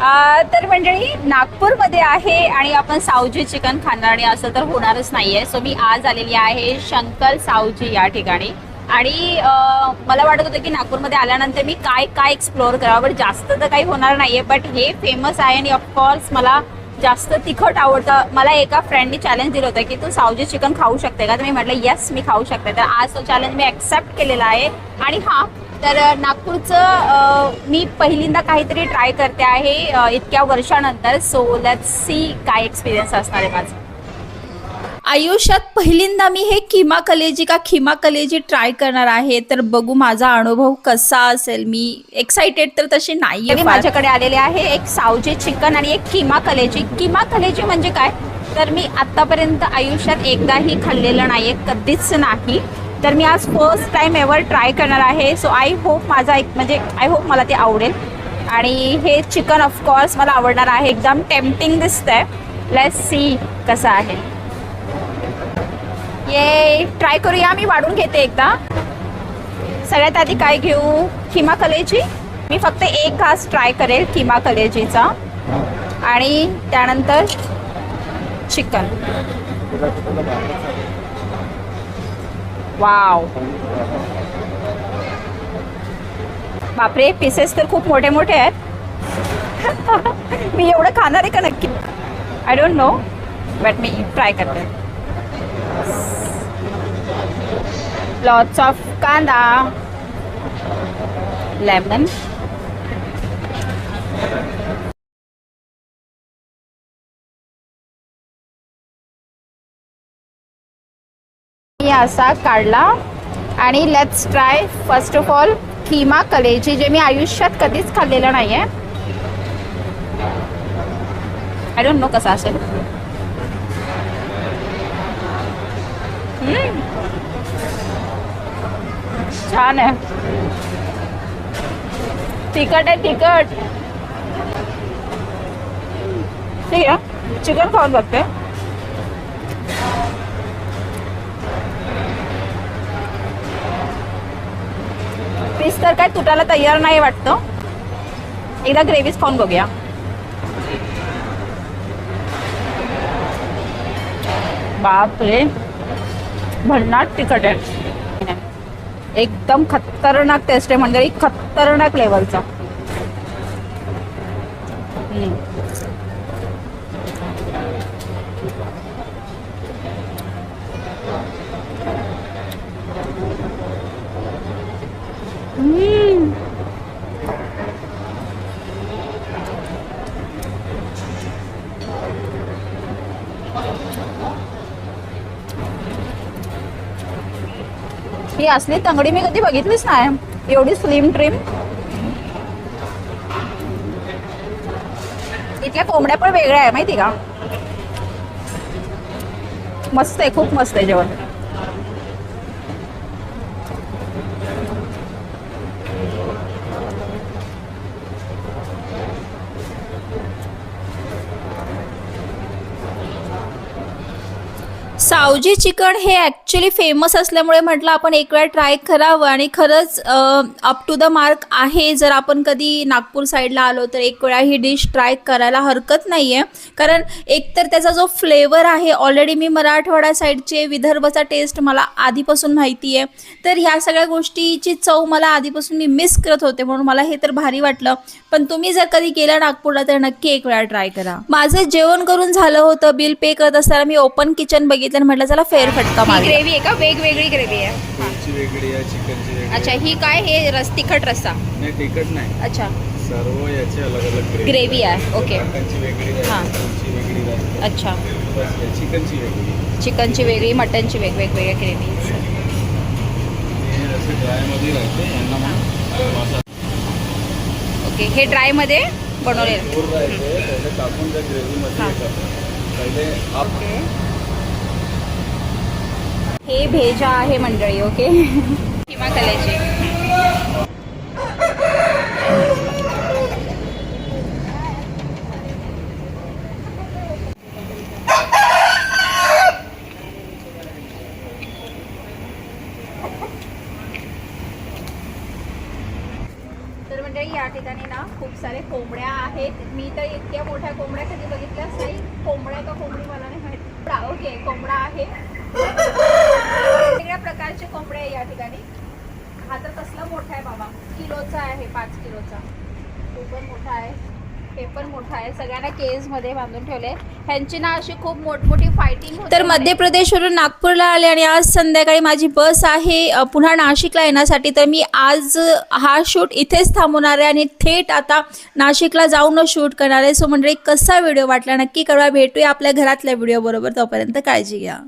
तर मंडळी नागपूरमध्ये आहे आणि आपण सावजी चिकन खाणार आणि असं तर होणारच नाही आहे सो मी आज आलेली आहे शंकर सावजी या ठिकाणी. आणि मला वाटत होतं की नागपूरमध्ये आल्यानंतर मी काय काय एक्सप्लोअर करावं बट जास्त तर काही होणार नाही आहे बट हे फेमस आहे आणि ऑफकोर्स मला जास्त तिखट आवडतं. मला एका फ्रेंडनी चॅलेंज दिलं होतं की तू सावजी चिकन खाऊ शकते का? तर मी म्हटलं येस मी खाऊ शकते. तर आज तो चॅलेंज मी ॲक्सेप्ट केलेला आहे. आणि हा तर नागपूरचं मी पहिल्यांदा काहीतरी ट्राय करते आहे इतक्या वर्षानंतर. सो लेट सी काय एक्सपिरियन्स असणार आहे माझं. आयुष्यात पहिल्यांदा मी हे किमा कलेजी का खिमा कलेजी ट्राय करणार आहे तर बघू माझा अनुभव कसा असेल. मी एक्साइटेड तर तशी फार. माझ्याकडे आलेले आहे एक सावजी चिकन आणि एक किमा कलेजी. किमा कलेजी म्हणजे काय? तर मी आतापर्यंत आयुष्यात एकदाही खाल्लेलं नाहीये कधीच नाही. तर मी आज फर्स्ट टाईम एवर ट्राय करणार आहे. सो आय होप माझा एक म्हणजे आय होप मला ते आवडेल. आणि हे चिकन ऑफकोर्स मला आवडणार आहे. एकदम टेम्पटिंग दिसतंय. लेस सी कसं आहे. ये ट्राय करूया. मी वाढून घेते एकदा. सगळ्यात आधी काय घेऊ? खिमा कलेजी. मी फक्त एक घास ट्राय करेल किमा कलेजीचा. आणि त्यानंतर चिकन वाव बापरे पीसेस तर खूप मोठे मोठे आहेत. मी एवढं खाणार आहे का नक्की? आय डोंट नो बट मी ट्राय करते. लॉट्स ऑफ कांदा. लेमन असा काढला. आणि let's try first of all keema kaleji जे मी आयुष्यात कधीच खाल्लेलं नाही आहे आय डोंट नो कसा असेल. छान आहे. तिखट आहे तिखट. ठीक आहे. चिकन खाऊन बघते. पीस तर काय तुटायला तयार नाही वाटतं. एकदा ग्रेव्हीच खाऊन बघूया. बापरे. भन्नाट तिखट आहे. एकदम खतरनाक टेस्ट आहे म्हणजे खतरनाक लेवलचा ही असली तंगडी मी कधी बघितलीच नाही. एवढी स्लिम ट्रिम इथल्या कोंबड्या पण वेगळ्या आहे माहिती का? मस्त आहे खूप मस्त आहे जेवण. सावजी चिकन हे ॲक्च्युली फेमस असल्यामुळे म्हटलं आपण एक वेळा ट्राय करावं. आणि खरंच अप टू द मार्क आहे. जर आपण कधी नागपूर साईडला आलो तर एक वेळा ही डिश ट्राय करायला हरकत नाही आहे कारण एकतर त्याचा जो फ्लेवर आहे ऑलरेडी मी मराठवाडा साईडचे विदर्भचा टेस्ट मला आधीपासून माहिती आहे तर ह्या सगळ्या गोष्टीची चव मला आधीपासून मी मिस करत होते म्हणून मला हे तर भारी वाटलं. पण तुम्ही जर कधी गेला नागपूरला तर नक्की एक वेळा ट्राय करा. माझं जेवण करून झालं होतं बिल पे करत असताना मी ओपन किचन बघितलं म्हटलं चला फेर फटका मार ग्रेव्ही आहे का? वेगवेगळी ग्रेव्ही आहे. व्हेजची वेगळी आहे चिकनची वेगळी अच्छा ही काय हे रस तिखट रस्सा? नाही तिखट नाही. अच्छा. सर्व याची अलग अलग ग्रेव्ही ग्रेव्ही आहे ओके वेगळी हां. वेगळी अच्छा. बस हे चिकनची वेगळी चिकनची वेगळी मटनची वेगवेगळ्या ग्रेव्ही हे असे ड्रायमध्ये राहते यांना मग मसाला. ओके हे ड्रायमध्ये बनवलेलं. दूर राहते पहिले टाकून त्या ग्रेव्हीमध्ये हां. हे. करतात पहिले आप ओके हे भेजा आहे मंडळी ओके? किंवा कलेची. तर मंडळी या ठिकाणी ना खूप सारे कोंबड्या आहेत. मी तर इतक्या मोठ्या कोंबड्या कधी बघितल्याच नाही. कोंबड्या का कोंबडी मला नाही माहिती. ओके कोंबडा आहे. प्रकारचे कोंबड्या आहे या ठिकाणी. हा तर कसला मोठा आहे बाबा. किलोचा आहे पाच किलोचा. तो पण मोठा आहे. हे पण मोठा आहे. सगळ्यांना केजमध्ये बांधून ठेवले. ह्यांची ना अशी खूप मोठमोठी फायटिंग तर मध्य प्रदेशवरून नागपूरला आले आणि आज संध्याकाळी माझी बस आहे पुन्हा नाशिकला येण्यासाठी. तर मी आज हा शूट इथेच थांबवणार आहे आणि थेट आता नाशिकला जाऊन शूट करणार आहे. सो म्हणजे कसा व्हिडिओ वाटला नक्की कळवा. भेटूया आपल्या घरातल्या व्हिडिओ बरोबर. तोपर्यंत काळजी घ्या.